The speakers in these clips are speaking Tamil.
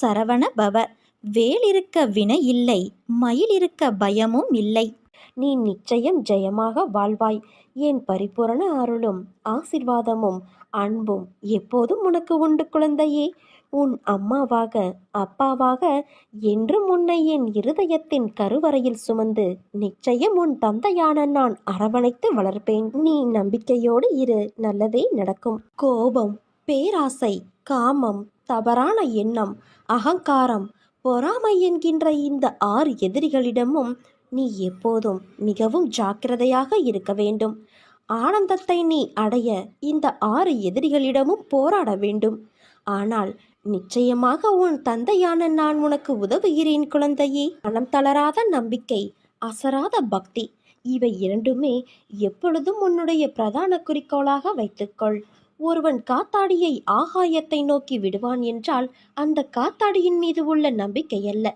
சரவண பவ. வேல் இருக்க வினை இல்லை மயில் இருக்க பயமும் இல்லை. நீ நிச்சயம் ஜெயமாக வாழ்வாய். என் பரிபூரண அருளும் ஆசிர்வாதமும் அன்பும் எப்போதும் உனக்கு உண்டு குழந்தையே? உன் அம்மாவாக அப்பாவாக என்றும் உன்னை என் இருதயத்தின் கருவறையில் சுமந்து நிச்சயம் உன் தந்தையான நான் அரவணைத்து வளர்ப்பேன். நீ நம்பிக்கையோடு இரு நல்லதே நடக்கும். கோபம் பேராசை காமம் தவறான எண்ணம் அகங்காரம் பொறாமை என்கின்ற இந்த ஆறு எதிரிகளிடமும் நீ எப்போதும் மிகவும் ஜாக்கிரதையாக இருக்க வேண்டும். ஆனந்தத்தை நீ அடைய இந்த ஆறு எதிரிகளிடமும் போராட வேண்டும். ஆனால் நிச்சயமாக உன் தந்தையான நான் உனக்கு உதவுகிறேன் குழந்தையே. மனம் தளராத நம்பிக்கை அசராத பக்தி இவை இரண்டுமே எப்பொழுதும் உன்னுடைய பிரதான குறிக்கோளாக வைத்துக்கொள். ஒருவன் காத்தாடியை ஆகாயத்தை நோக்கி விடுவான் என்றால் அந்த காத்தாடியின் மீது உள்ள நம்பிக்கை அல்ல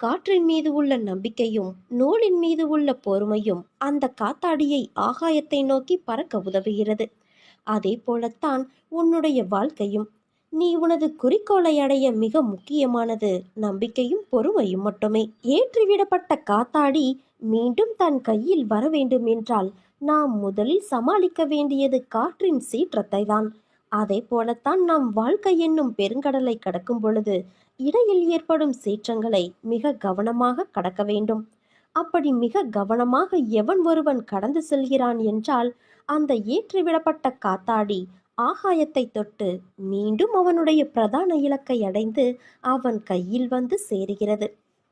காற்றின் மீது உள்ள நம்பிக்கையும் நூலின் மீது உள்ள பொறுமையும் அந்த காத்தாடியை ஆகாயத்தை நோக்கி பறக்க உதவுகிறது. அதே போலத்தான் உன்னுடைய வாழ்க்கையும். நீ உனது குறிக்கோளை அடைய மிக முக்கியமானது நம்பிக்கையும் பொறுமையும் மட்டுமே. ஏற்றிவிடப்பட்ட காத்தாடி மீண்டும் தன் கையில் வர வேண்டும் என்றால் நாம் முதலில் சமாளிக்க வேண்டியது காற்றின் சீற்றத்தை தான் அதே போலத்தான் நாம் வாழ்க்கை என்னும் பெருங்கடலை கடக்கும் பொழுது இடையில் ஏற்படும் சீற்றங்களை மிக கவனமாக கடக்க வேண்டும். அப்படி மிக கவனமாக எவன் ஒருவன் கடந்து செல்கிறான் என்றால் அந்த ஏற்றிவிடப்பட்ட காத்தாடி ஆகாயத்தை தொட்டு மீண்டும் அவனுடைய பிரதான இலக்கை அடைந்து அவன் கையில் வந்து சேருகிறது.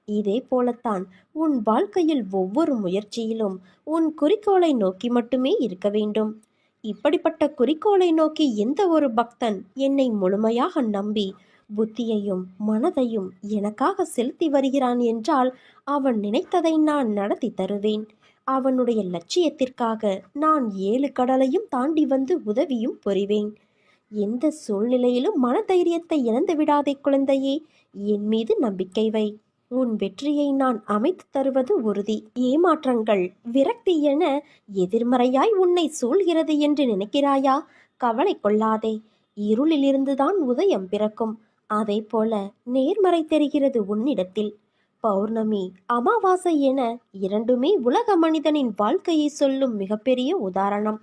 இதே போலத்தான் உன் வாழ்க்கையில் ஒவ்வொரு முயற்சியிலும் உன் குறிக்கோளை நோக்கி மட்டுமே இருக்க வேண்டும். இப்படிப்பட்ட குறிக்கோளை நோக்கி எந்த ஒரு பக்தன் என்னை முழுமையாக நம்பி புத்தியையும் மனதையும் எனக்காக செலுத்தி வருகிறான் என்றால் அவன் நினைத்ததை நான் நடத்தி தருவேன். அவனுடைய லட்சியத்திற்காக நான் ஏழு கடலையும் தாண்டி வந்து உதவியும் புரிவேன். எந்த சூழ்நிலையிலும் மனதைரியத்தை இழந்து விடாதே குழந்தையே என் மீது நம்பிக்கை வை. உன் வெற்றியை நான் அமைத்து தருவது உறுதி. ஏமாற்றங்கள் விரக்தி என எதிர்மறையாய் உன்னை சூழ்கிறது என்று நினைக்கிறாயா? கவலை கொள்ளாதே. இருளிலிருந்துதான் உதயம் பிறக்கும். அதே போல நேர்மறை தெரிகிறது உன்னிடத்தில். பௌர்ணமி அமாவாசை என இரண்டுமே உலக மனிதனின் வாழ்க்கையை சொல்லும் மிகப்பெரிய உதாரணம்.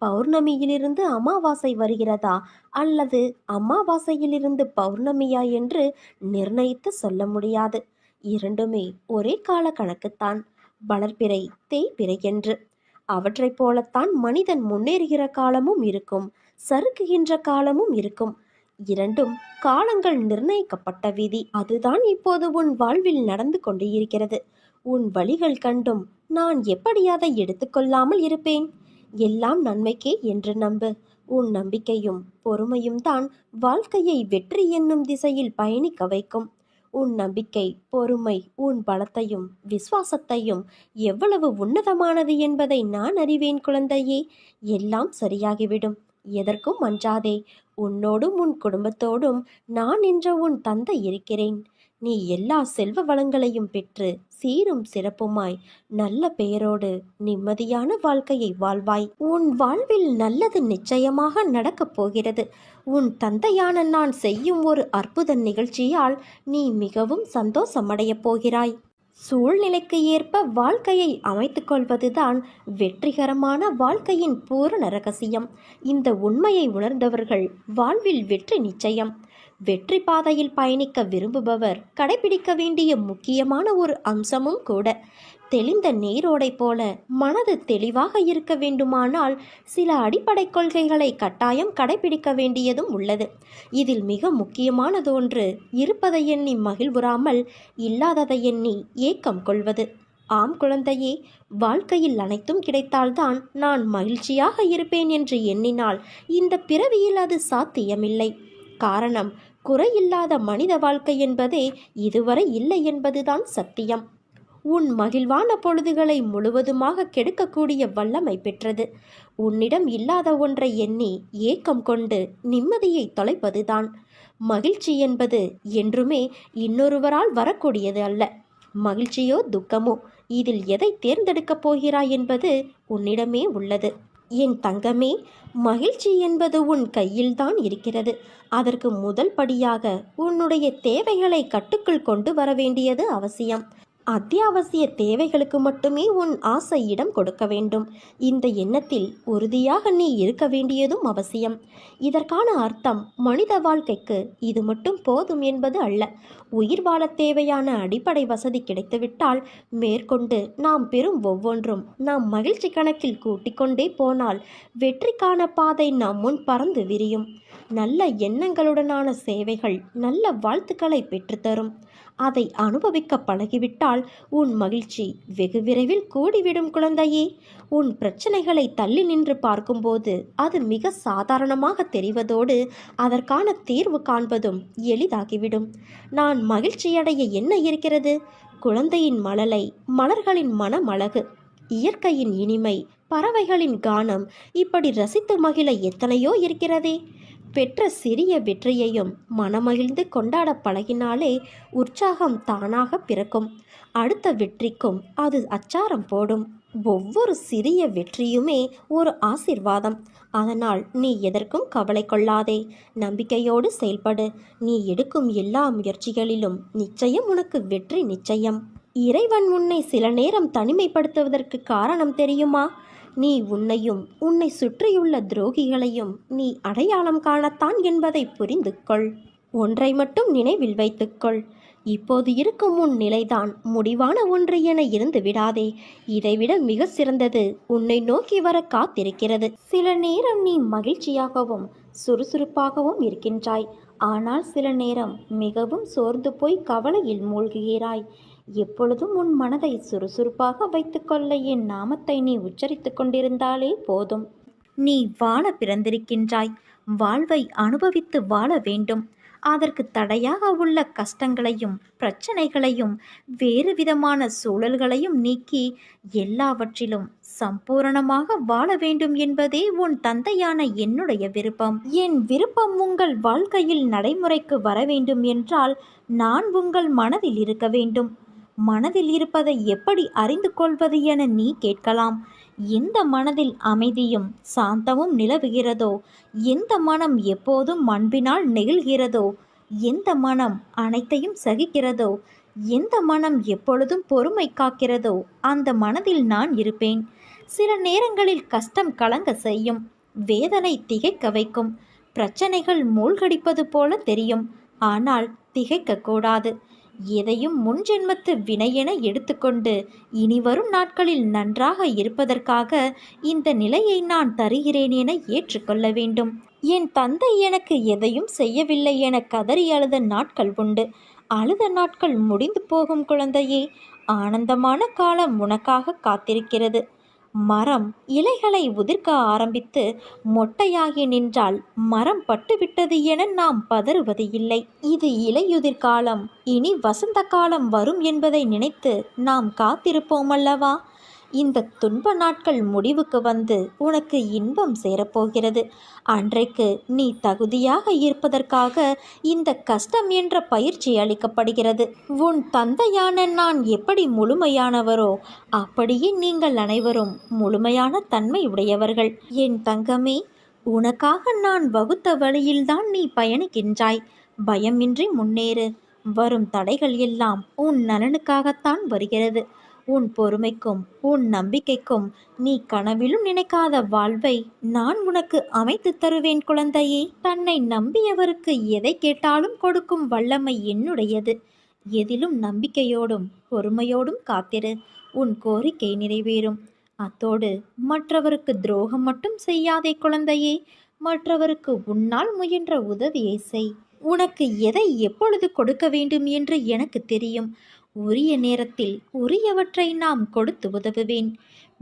பௌர்ணமியிலிருந்து அமாவாசை வருகிறதா? அல்லது அமாவாசையிலிருந்து பௌர்ணமியா என்று நிர்ணயித்து சொல்ல முடியாது. இரண்டுமே ஒரே கால கணக்குத்தான் வளர்பிறை தேய்பிறை என்று அவற்றைப் போலத்தான் மனிதன் முன்னேறுகிற காலமும் இருக்கும் சறுக்குகின்ற காலமும் இருக்கும். இரண்டும் காலங்கள் நிர்ணயிக்கப்பட்ட விதி. அதுதான் இப்போது உன் வாழ்வில் நடந்து கொண்டு இருக்கிறது உன் வழிகள் கண்டும் நான் எப்படி அதை எடுத்துக்கொள்ளாமல் இருப்பேன்? எல்லாம் நன்மைக்கே என்று நம்பு. உன் நம்பிக்கையும் பொறுமையும் தான் வாழ்க்கையை வெற்றி என்னும் திசையில் பயணிக்க வைக்கும். உன் நம்பிக்கை பொறுமை உன் பலத்தையும் விசுவாசத்தையும் எவ்வளவு உன்னதமானது என்பதை நான் அறிவேன் குழந்தையே. எல்லாம் சரியாகிவிடும். எதற்கும் அஞ்சாதே. உன்னோடும் உன் குடும்பத்தோடும் நான் என்ற உன் தந்தை இருக்கிறேன். நீ எல்லா செல்வ வளங்களையும் பெற்று சீரும் சிறப்புமாய் நல்ல பெயரோடு நிம்மதியான வாழ்க்கையை வாழ்வாய். உன் வாழ்வில் நல்லது நிச்சயமாக நடக்கப் போகிறது. உன் தந்தையான நான் செய்யும் ஒரு அற்புத நிகழ்ச்சியால் நீ மிகவும் சந்தோஷமடையப் போகிறாய். சூழ்நிலைக்கு ஏற்ப வாழ்க்கையை அமைத்துக் கொள்வதுதான் வெற்றிகரமான வாழ்க்கையின் பூரண ரகசியம். இந்த உண்மையை உணர்ந்தவர்கள் வாழ்வில் வெற்றி நிச்சயம். வெற்றி பாதையில் பயணிக்க விரும்புபவர் கடைபிடிக்க வேண்டிய முக்கியமான ஒரு அம்சமும் கூட. தெளிந்த நீரோடை போல மனது தெளிவாக இருக்க வேண்டுமானால் சில அடிப்படை கொள்கைகளை கட்டாயம் கடைபிடிக்க வேண்டியதும் உள்ளது. இதில் மிக முக்கியமானதொன்று இருப்பதை எண்ணி மகிழ்வுறாமல் இல்லாததை எண்ணி ஏக்கம் கொள்வது. ஆம் குழந்தையே வாழ்க்கையில் அனைத்தும் கிடைத்தால்தான் நான் மகிழ்ச்சியாக இருப்பேன் என்று எண்ணினால் இந்த பிறவியில் அது சாத்தியமில்லை. காரணம் குறையில்லாத மனித வாழ்க்கை என்பதே இதுவரை இல்லை என்பதுதான் சத்தியம். உன் மகிழ்வான பொழுதுகளை முழுவதுமாக கெடுக்கக்கூடிய வல்லமை பெற்றது. உன்னிடம் இல்லாத ஒன்றை எண்ணி ஏக்கம் கொண்டு நிம்மதியை தொலைப்பதுதான். மகிழ்ச்சி என்பது என்றுமே இன்னொருவரால் வரக்கூடியது அல்ல. மகிழ்ச்சியோ துக்கமோ இதில் எதை தேர்ந்தெடுக்கப் போகிறாய் என்பது உன்னிடமே உள்ளது. என் தங்கமே மகிழ்ச்சி என்பது உன் கையில்தான் இருக்கிறது. அதற்கு முதல் படியாக உன்னுடைய தேவைகளை கட்டுக்குள் கொண்டு வர வேண்டியது அவசியம். அத்தியாவசிய தேவைகளுக்கு மட்டுமே உன் ஆசை இடம் கொடுக்க வேண்டும். இந்த எண்ணத்தில் உறுதியாக நீ இருக்க வேண்டியதும் அவசியம். இதற்கான அர்த்தம் மனித வாழ்க்கைக்கு இது மட்டும் போதும் என்பது அல்ல. உயிர் வாழ தேவையான அடிப்படை வசதி கிடைத்துவிட்டால் மேற்கொண்டு நாம் பெறும் ஒவ்வொன்றும் நாம் மகிழ்ச்சி கணக்கில் கூட்டிக்கொண்டே போனால் வெற்றிக்கான பாதை நம் முன் பறந்து விரியும். நல்ல எண்ணங்களுடனான சேவைகள் நல்ல வாழ்த்துக்களை பெற்றுத்தரும் அதை அனுபவிக்க பழகிவிட்டால் உன் மகிழ்ச்சி வெகு விரைவில் கூடிவிடும் குழந்தையே. உன் பிரச்சனைகளை தள்ளி நின்று பார்க்கும்போது அது மிக சாதாரணமாக தெரிவதோடு அதற்கான தீர்வு காண்பதும் எளிதாகிவிடும். நான் மகிழ்ச்சியடைய என்ன இருக்கிறது? குழந்தையின் மழலை மலர்களின் மனமழகு இயற்கையின் இனிமை பறவைகளின் கானம் இப்படி ரசித்து மகிழ எத்தனையோ இருக்கிறதே. பெற்ற சிறிய வெற்றியையும் மனமகிழ்ந்து கொண்டாட பழகினாலே உற்சாகம் தானாக பிறக்கும். அடுத்த வெற்றிக்கும் அது அச்சாரம் போடும். ஒவ்வொரு சிறிய வெற்றியுமே ஒரு ஆசிர்வாதம். அதனால் நீ எதற்கும் கவலை கொள்ளாதே. நம்பிக்கையோடு செயல்படு. நீ எடுக்கும் எல்லா முயற்சிகளிலும் நிச்சயம் உனக்கு வெற்றி நிச்சயம். இறைவன் உன்னை சில நேரம் தனிமைப்படுத்துவதற்கு காரணம் தெரியுமா? நீ உன்னையும் உன்னை சுற்றியுள்ள துரோகிகளையும் நீ அடையாளம் காணத்தான் என்பதை புரிந்து கொள் ஒன்றை மட்டும் நினைவில் வைத்துக்கொள். இப்போது இருக்கும் உன் நிலைதான் முடிவான ஒன்று என இருந்து விடாதே. இதைவிட மிக சிறந்தது உன்னை நோக்கி வர காத்திருக்கிறது. சில நேரம் நீ மகிழ்ச்சியாகவும் சுறுசுறுப்பாகவும் இருக்கின்றாய். ஆனால் சில நேரம் மிகவும் சோர்ந்து போய் கவலையில் மூழ்குகிறாய். எப்பொழுதும் உன் மனதை சுறுசுறுப்பாக வைத்துக்கொள்ள என் நாமத்தை நீ உச்சரித்துக் கொண்டிருந்தாலே போதும். நீ வாழ பிறந்திருக்கின்றாய். வாழ்வை அனுபவித்து வாழ வேண்டும். அதற்கு தடையாக உள்ள கஷ்டங்களையும் பிரச்சனைகளையும் வேறு விதமான சூழல்களையும் நீக்கி எல்லாவற்றிலும் சம்பூரணமாக வாழ வேண்டும் என்பதே உன் தந்தையான என்னுடைய விருப்பம். என் விருப்பம் உங்கள் வாழ்க்கையில் நடைமுறைக்கு வர வேண்டும் என்றால் நான் உங்கள் மனதில் இருக்க வேண்டும். மனதில் இருப்பதை எப்படி அறிந்து கொள்வது என நீ கேட்கலாம். எந்த மனதில் அமைதியும் சாந்தமும் நிலவுகிறதோ? எந்த மனம் எப்போதும் அன்பினால் நெகிழ்கிறதோ? எந்த மனம் அனைத்தையும் சகிக்கிறதோ? எந்த மனம் எப்பொழுதும் பொறுமை காக்கிறதோ? அந்த மனதில் நான் இருப்பேன். சில நேரங்களில் கஷ்டம் கலங்க செய்யும் வேதனை திகைக்க வைக்கும் பிரச்சனைகள் மூழ்கடிப்பது போல தெரியும். ஆனால் திகைக்கக்கூடாது எதையும் முன்ஜென்மத்து வினையென எடுத்துக்கொண்டு இனி வரும் நாட்களில் நன்றாக இருப்பதற்காக இந்த நிலையை நான் தருகிறேன் என ஏற்றுக்கொள்ள வேண்டும். என் தந்தை எனக்கு எதையும் செய்யவில்லை என கதறி அழுத நாட்கள் உண்டு. அழுத நாட்கள் முடிந்து போகும் குழந்தையே ஆனந்தமான காலம் உனக்காக காத்திருக்கிறது. மரம் இலைகளை உதிர்க்க ஆரம்பித்து மொட்டையாகி நின்றால் மரம் பட்டுவிட்டது என நாம் பதறுவது இல்லை. இது இலையுதிர் காலம். இனி வசந்த காலம் வரும் என்பதை நினைத்து நாம் காத்திருப்போம் அல்லவா? இந்த துன்ப நாட்கள் முடிவுக்கு வந்து உனக்கு இன்பம் சேரப்போகிறது. அன்றைக்கு நீ தகுதியாக இருப்பதற்காக இந்த கஷ்டம் என்ற பயிற்சி அளிக்கப்படுகிறது. உன் தந்தையான நான் எப்படி முழுமையானவரோ அப்படியே நீங்கள் அனைவரும் முழுமையான தன்மை உடையவர்கள். என் தங்கமே உனக்காக நான் வகுத்த வழியில்தான் நீ பயணிக்கின்றாய். பயமின்றி முன்னேறு. வரும் தடைகள் எல்லாம் உன் நலனுக்காகத்தான் வருகிறது. உன் பொறுமைக்கும் உன் நம்பிக்கைக்கும் நீ கனவிலும் நினைக்காத வாழ்வை நான் உனக்கு அமைத்து தருவேன் குழந்தையே. தன்னை நம்பியவருக்கு எதை கேட்டாலும் கொடுக்கும் வல்லமை என்னுடையது. எதிலும் நம்பிக்கையோடும் பொறுமையோடும் காத்திரு. உன் கோரிக்கை நிறைவேறும். அத்தோடு மற்றவருக்கு துரோகம் மட்டும் செய்யாதே குழந்தையே. மற்றவருக்கு உன்னால் முயன்ற உதவியை செய். உனக்கு எதை எப்பொழுது கொடுக்க வேண்டும் என்று எனக்கு தெரியும். உரிய நேரத்தில் உரியவற்றை நாம் கொடுத்து உதவுவேன்.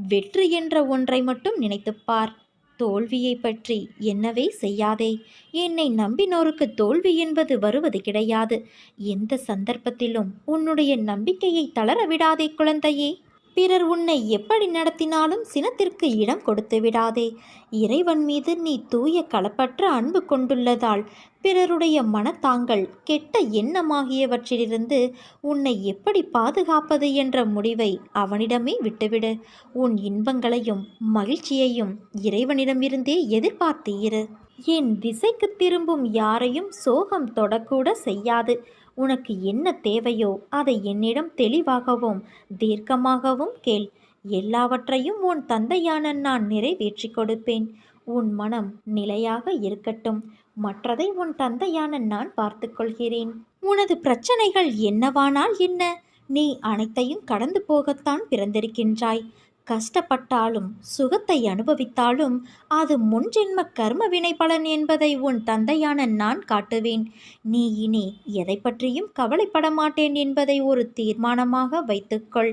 வெற்றி என்ற ஒன்றை மட்டும் நினைத்துப் பார். தோல்வியை பற்றி என்னவே செய்யாதே. என்னை நம்பினோருக்கு தோல்வி என்பது வருவது கிடையாது. எந்த சந்தர்ப்பத்திலும் உன்னுடைய நம்பிக்கையை தளர விடாதே குழந்தையே. பிறர் உன்னை எப்படி நடத்தினாலும் சினத்திற்கு இடம் கொடுத்து விடாதே. இறைவன் மீது நீ தூய களப்பற்ற அன்பு கொண்டுள்ளதால் பிறருடைய மனத்தாங்கள் கெட்ட எண்ணமாகியவற்றிலிருந்து உன்னை எப்படி பாதுகாப்பது என்ற முடிவை அவனிடமே விட்டுவிடு. உன் இன்பங்களையும் மகிழ்ச்சியையும் இறைவனிடமிருந்தே எதிர்பார்த்து இரு. என் திசைக்கு திரும்பும் யாரையும் சோகம் தொடக்கூட செய்யாது. உனக்கு என்ன தேவையோ அதை என்னிடம் தெளிவாகவும் தீர்க்கமாகவும் கேள். எல்லாவற்றையும் உன் தந்தையான நான் நிறைவேற்றி கொடுப்பேன். உன் மனம் நிலையாக இருக்கட்டும். மற்றதை உன் தந்தையான நான் பார்த்துக்கொள்கிறேன் உனது பிரச்சனைகள் என்னவானால் என்ன? நீ அனைத்தையும் கடந்து போகத்தான் பிறந்திருக்கின்றாய். கஷ்டப்பட்டாலும் சுகத்தை அனுபவித்தாலும் அது முன்ஜென்ம கர்ம வினை பலன் என்பதை உன் தந்தையான நான் காட்டுவேன். நீ இனி எதை பற்றியும் கவலைப்பட மாட்டேன் என்பதை ஒரு தீர்மானமாக வைத்துக்கொள்.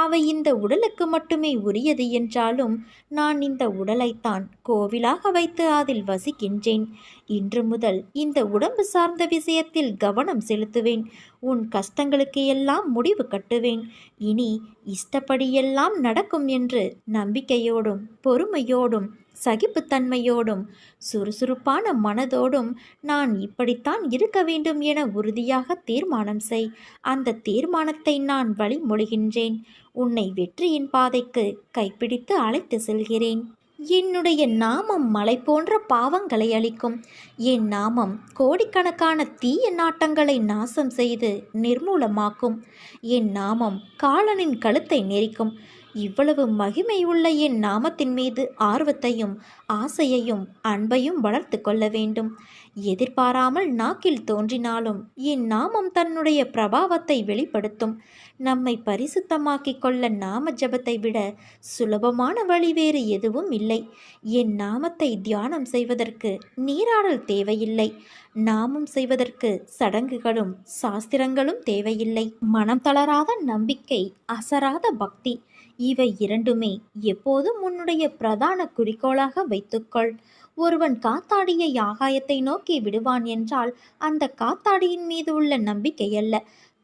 அவை இந்த உடலுக்கு மட்டுமே உரியது என்றாலும் நான் இந்த உடலைத்தான் கோவிலாக வைத்து அதில் வசிக்கின்றேன். இன்று முதல் இந்த உடம்பு சார்ந்த விஷயத்தில் கவனம் செலுத்துவேன். உன் கஷ்டங்களுக்கு எல்லாம் முடிவு கட்டுவேன். இனி இஷ்டப்படியெல்லாம் நடக்கும் என்று நம்பிக்கையோடும் பொறுமையோடும் சகிப்புத்தன்மையோடும் சுறுசுறுப்பான மனதோடும் நான் இப்படித்தான் இருக்க வேண்டும் என உறுதியாக தீர்மானம் செய். அந்த தீர்மானத்தை நான் வழிமொழிகின்றேன் உன்னை வெற்றியின் பாதைக்கு கைப்பிடித்து அழைத்து செல்கிறேன். என்னுடைய நாமம் மலை போன்ற பாவங்களை அளிக்கும் என் நாமம் கோடிக்கணக்கான தீய நாட்டங்களை நாசம் செய்து நிர்மூலமாக்கும். என் நாமம் காலனின் கழுத்தை நெரிக்கும். இவ்வளவு மகிமை உள்ள என் நாமத்தின் மீது ஆர்வத்தையும் ஆசையையும் அன்பையும் வளர்த்து கொள்ள வேண்டும். எதிர்பாராமல் நாக்கில் தோன்றினாலும் என் நாமம் தன்னுடைய பிரபாவத்தை வெளிப்படுத்தும். நம்மை பரிசுத்தமாக்கிக் கொள்ள நாம ஜபத்தை விட சுலபமான வழி வேறு எதுவும் இல்லை. என் நாமத்தை தியானம் செய்வதற்கு நீராடல் தேவையில்லை. நாமம் செய்வதற்கு சடங்குகளும் சாஸ்திரங்களும் தேவையில்லை. மனம் தளராத நம்பிக்கை அசராத பக்தி இவை இரண்டுமே எப்போதும் உன்னுடைய பிரதான குறிக்கோளாக வைத்துக்கொள். ஒருவன் காத்தாடியை ஆகாயத்தை நோக்கி விடுவான் என்றால் அந்த காத்தாடியின் மீது உள்ள நம்பிக்கை அல்ல.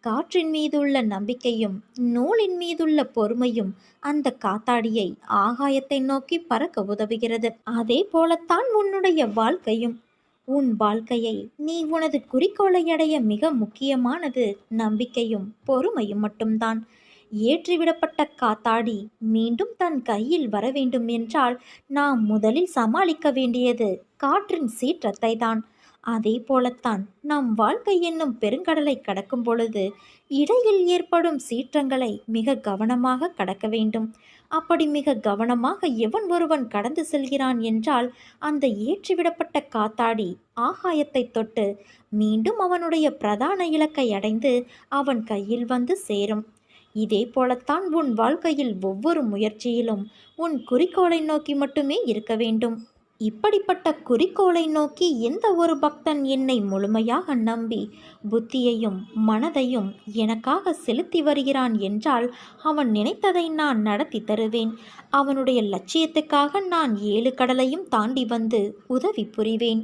காற்றின் மீதுள்ள நம்பிக்கையும் நூலின் மீதுள்ள பொறுமையும் அந்த காத்தாடியை ஆகாயத்தை நோக்கி பறக்க உதவுகிறது. அதே போலத்தான் உன்னுடைய வாழ்க்கையும். உன் வாழ்க்கையை நீ உனது குறிக்கோளை அடைய மிக முக்கியமானது நம்பிக்கையும் பொறுமையும் மட்டும்தான். ஏற்றிவிடப்பட்ட காத்தாடி மீண்டும் தன் கையில் வர வேண்டும் என்றால் நாம் முதலில் சமாளிக்க வேண்டியது காற்றின் சீற்றத்தை தான் அதே போலத்தான் நம் வாழ்க்கை என்னும் பெருங்கடலை கடக்கும் பொழுது இடையில் ஏற்படும் சீற்றங்களை மிக கவனமாக கடக்க வேண்டும். அப்படி மிக கவனமாக எவன் ஒருவன் கடந்து செல்கிறான் என்றால் அந்த ஏற்றிவிடப்பட்ட காத்தாடி ஆகாயத்தை தொட்டு மீண்டும் அவனுடைய பிரதான இலக்கை அடைந்து அவன் கையில் வந்து சேரும். இதே போலத்தான் உன் வாழ்க்கையில் ஒவ்வொரு முயற்சியிலும் உன் குறிக்கோளை நோக்கி மட்டுமே இருக்க வேண்டும். இப்படிப்பட்ட குறிக்கோளை நோக்கி எந்த ஒரு பக்தன் என்னை முழுமையாக நம்பி புத்தியையும் மனதையும் எனக்காக செலுத்தி வருகிறான் என்றால் அவன் நினைத்ததை நான் நடத்தி தருவேன். அவனுடைய லட்சியத்துக்காக நான் ஏழு கடலையும் தாண்டி வந்து உதவி புரிவேன்.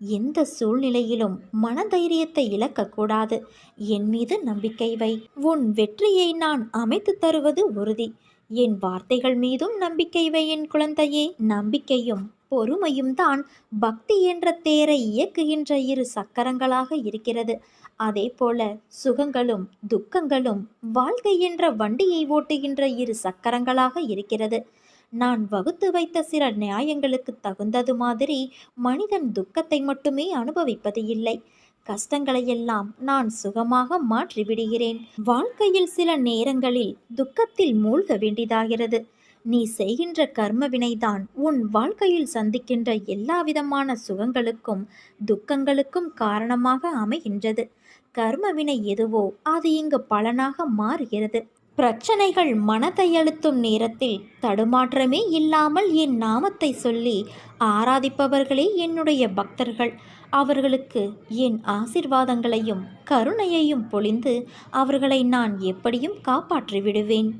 எந்த சூழ்நிலையிலும் மனதைரியத்தை இழக்கக்கூடாது. என் மீது நம்பிக்கை வை. உன் வெற்றியை நான் அமைத்து தருவது உறுதி. என் வார்த்தைகள் மீதும் நம்பிக்கை வை என் குழந்தையே. நம்பிக்கையும் பொறுமையும் தான் பக்தி என்ற தேரை இயக்குகின்ற இரு சக்கரங்களாக இருக்கிறது. அதே போல சுகங்களும் துக்கங்களும் வாழ்க்கை என்ற வண்டியை ஓட்டுகின்ற இரு சக்கரங்களாக இருக்கிறது. நான் வகுத்து வைத்த சில நியாயங்களுக்கு தகுந்தது மாதிரி மனிதன் துக்கத்தை மட்டுமே அனுபவிப்பது இல்லை. கஷ்டங்களையெல்லாம் நான் சுகமாக மாற்றி விடுகிறேன். வாழ்க்கையில் சில நேரங்களில் துக்கத்தில் மூழ்க வேண்டியதாகிறது. நீ செய்கின்ற கர்ம வினைதான் உன் வாழ்க்கையில் சந்திக்கின்ற எல்லா விதமான சுகங்களுக்கும் துக்கங்களுக்கும் காரணமாக அமைகின்றது. கர்ம வினை எதுவோ அது இங்கு பலனாக மாறுகிறது. பிரச்சனைகள் மனதை அழுத்தும் நேரத்தில் தடுமாற்றமே இல்லாமல் என் நாமத்தை சொல்லி ஆராதிப்பவர்களே என்னுடைய பக்தர்கள். அவர்களுக்கு என் ஆசிர்வாதங்களையும் கருணையையும் பொழிந்து அவர்களை நான் எப்படியும் காப்பாற்றி விடுவேன்.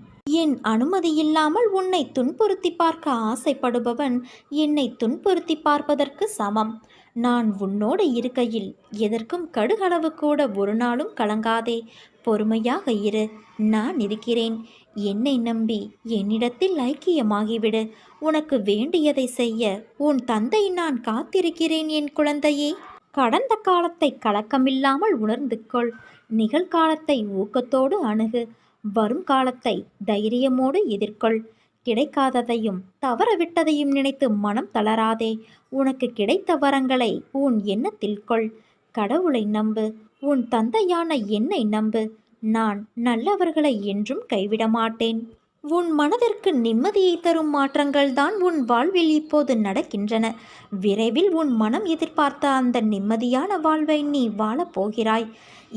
என் அனுமதி இல்லாமல் உன்னை துன்புறுத்தி பார்க்க ஆசைப்படுபவன் என்னை துன்புறுத்தி பார்ப்பதற்கு சமம். நான் உன்னோடு இருக்கையில் எதற்கும் கடுகளவு கூட ஒரு நாளும் கலங்காதே. பொறுமையாக இரு நான் இருக்கிறேன். என்னை நம்பி என்னிடத்தில் ஐக்கியமாகிவிடு. உனக்கு வேண்டியதை செய்ய உன் தந்தை நான் காத்திருக்கிறேன் என் குழந்தையே. கடந்த காலத்தை கலக்கமில்லாமல் உணர்ந்து கொள். நிகழ்காலத்தை ஊக்கத்தோடு அணுகு. வரும் காலத்தை தைரியமோடு எதிர்கொள். கிடைக்காததையும் தவறவிட்டதையும் நினைத்து மனம் தளராதே. உனக்கு கிடைத்த வரங்களை உன் எண்ணத்தில் கொள். கடவுளை நம்பு. உன் தந்தையான என்னை நம்பு. நான் நல்லவர்களை என்றும் கைவிட மாட்டேன். உன் மனதிற்கு நிம்மதியை தரும் மாற்றங்கள் தான் உன் வாழ்வில் இப்போது நடக்கின்றன. விரைவில் உன் மனம் எதிர்பார்த்த அந்த நிம்மதியான வாழ்வை நீ வாழப் போகிறாய்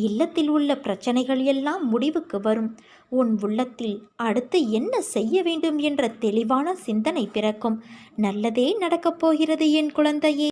இல்லத்தில் உள்ள பிரச்சனைகள் எல்லாம் முடிவுக்கு வரும். உன் உள்ளத்தில் அடுத்து என்ன செய்ய வேண்டும் என்ற தெளிவான சிந்தனை பிறக்கும். நல்லதே நடக்கப் போகிறது என் குழந்தையே.